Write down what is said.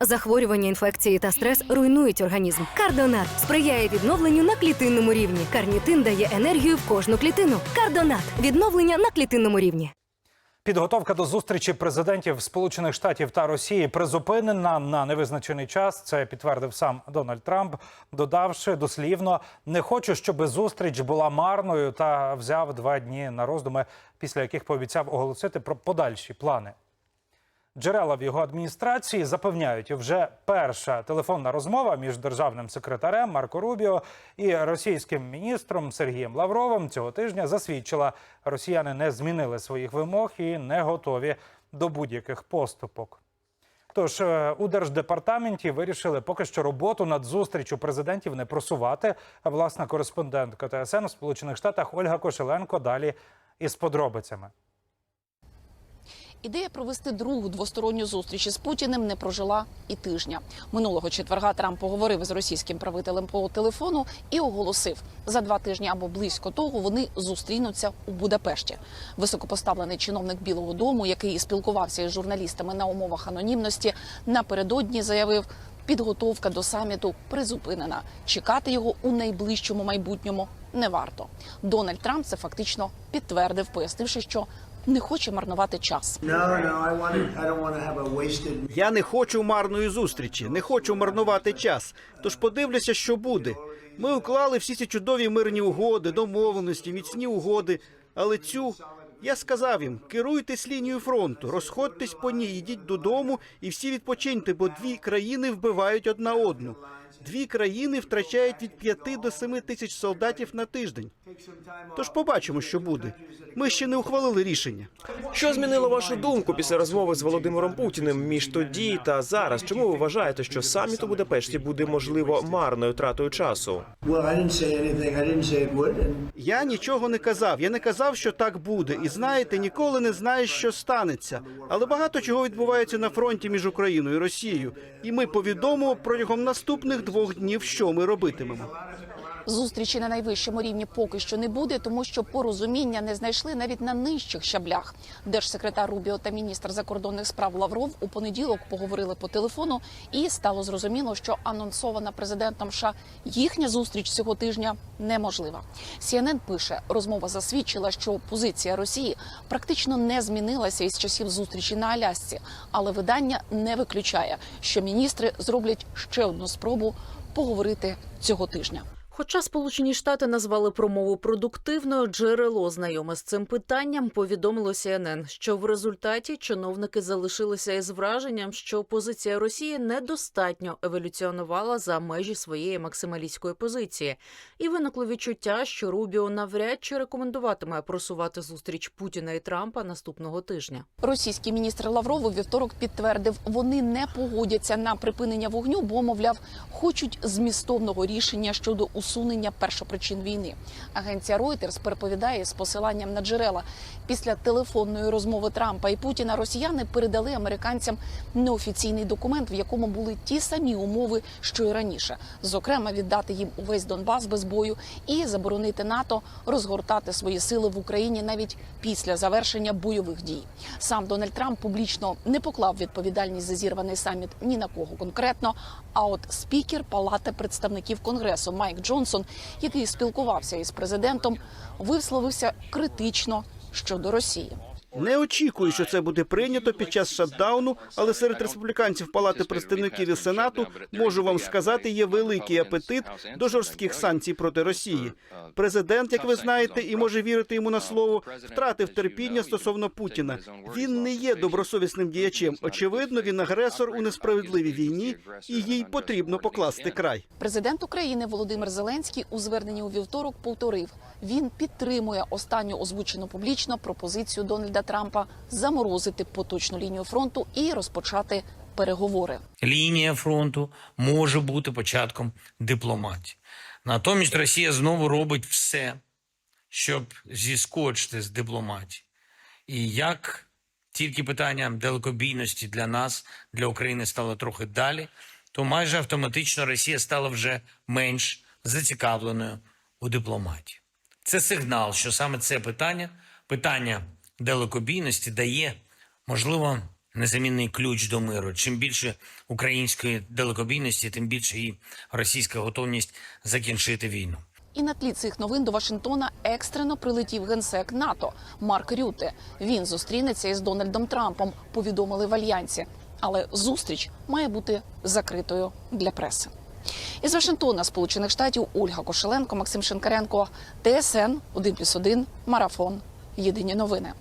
Захворювання, інфекції та стрес руйнують організм. Кардонат сприяє відновленню на клітинному рівні. Карнітин дає енергію в кожну клітину. Кардонат відновлення на клітинному рівні. Підготовка до зустрічі президентів Сполучених Штатів та Росії призупинена на невизначений час. Це підтвердив сам Дональд Трамп, додавши дослівно: не хочу, щоб зустріч була марною, та взяв два дні на роздуми, після яких пообіцяв оголосити про подальші плани. Джерела в його адміністрації запевняють, вже перша телефонна розмова між державним секретарем Марко Рубіо і російським міністром Сергієм Лавровим цього тижня засвідчила, росіяни не змінили своїх вимог і не готові до будь-яких поступок. Тож е, у держдепартаменті вирішили поки що роботу над зустрічю президентів не просувати. Власна кореспондентка ТСН у Сполучених Штатах Ольга Кошеленко далі із подробицями. Ідея провести другу двосторонню зустріч із Путіним не прожила і тижня. Минулого четверга Трамп поговорив з російським правителем по телефону і оголосив, за два тижні або близько того вони зустрінуться у Будапешті. Високопоставлений чиновник Білого Дому, який спілкувався із журналістами на умовах анонімності, напередодні заявив. Підготовка до саміту призупинена. Чекати його у найближчому майбутньому не варто. Дональд Трамп це фактично підтвердив, пояснивши, що не хоче марнувати час. Я не хочу марної зустрічі, не хочу марнувати час. Тож подивлюся, що буде. Ми уклали всі ці чудові мирні угоди, домовленості, міцні угоди. Але цю я сказав їм: керуйтесь лінією фронту, розходьтесь по ній, йдіть додому і всі відпочиньте, бо дві країни вбивають одна одну. Дві країни втрачають від п'яти до семи тисяч солдатів на тиждень. Тож побачимо, що буде. Ми ще не ухвалили рішення. Що змінило вашу думку після розмови з Володимиром Путіним між тоді та зараз? Чому ви вважаєте, що саміт у Будапешті буде можливо марною тратою часу? Я нічого не казав. Я не казав, що так буде. І знаєте, ніколи не знаєш, що станеться. Але багато чого відбувається на фронті між Україною і Росією. І ми повідомимо протягом наступних двох днів, що ми робитимемо. Зустрічі на найвищому рівні поки що не буде, тому що порозуміння не знайшли навіть на нижчих щаблях. Держсекретар Рубіо та міністр закордонних справ Лавров у понеділок поговорили по телефону, і стало зрозуміло, що анонсована президентом США їхня зустріч цього тижня неможлива. CNN пише, розмова засвідчила, що позиція Росії практично не змінилася із часів зустрічі на Алясці, але видання не виключає, що міністри зроблять ще одну спробу поговорити цього тижня. Хоча Сполучені Штати назвали промову продуктивною, джерело знайоме з цим питанням повідомило CNN, що в результаті чиновники залишилися із враженням, що позиція Росії недостатньо еволюціонувала за межі своєї максималістської позиції, і виникло відчуття, що Рубіо навряд чи рекомендуватиме просувати зустріч Путіна і Трампа наступного тижня. Російський міністр Лавров у вівторок підтвердив, вони не погодяться на припинення вогню, бо мовляв, хочуть змістовного рішення щодо усунення першопричин війни. Агенція Reuters переповідає з посиланням на джерела. Після телефонної розмови Трампа і Путіна росіяни передали американцям неофіційний документ, в якому були ті самі умови, що й раніше. Зокрема, віддати їм увесь Донбас без бою і заборонити НАТО розгортати свої сили в Україні навіть після завершення бойових дій. Сам Дональд Трамп публічно не поклав відповідальність за зірваний саміт ні на кого конкретно. А от спікер Палати представників Конгресу Майк Джонсон, який спілкувався із президентом, висловився критично щодо Росії. Не очікую, що це буде прийнято під час шатдауну, але серед республіканців Палати представників і Сенату можу вам сказати, є великий апетит до жорстких санкцій проти Росії. Президент, як ви знаєте, і може вірити йому на слово, втратив терпіння стосовно Путіна. Він не є добросовісним діячем. Очевидно, він агресор у несправедливій війні, і їй потрібно покласти край. Президент України Володимир Зеленський у зверненні у вівторок повторив, він підтримує останню озвучену публічно пропозицію Дональда Трампа заморозити поточну лінію фронту і розпочати переговори. лінія фронту може бути початком дипломатії. Натомість Росія знову робить все, щоб зіскочити з дипломатії. І як тільки питання далекобійності для нас, для України стало трохи далі, то майже автоматично Росія стала вже менш зацікавленою у дипломатії. Це сигнал, що саме це питання, питання далекобійності, дає, можливо, незамінний ключ до миру. Чим більше української далекобійності, тим більше і російська готовність закінчити війну. І на тлі цих новин до Вашингтона екстрено прилетів генсек НАТО Марк Рюте. Він зустрінеться із Дональдом Трампом. Повідомили в альянсі. Але зустріч має бути закритою для преси. Із Вашингтона, Сполучених Штатів, Ольга Кошеленко, Максим Шинкаренко, ТСН 1+,1, Марафон. Єдині новини.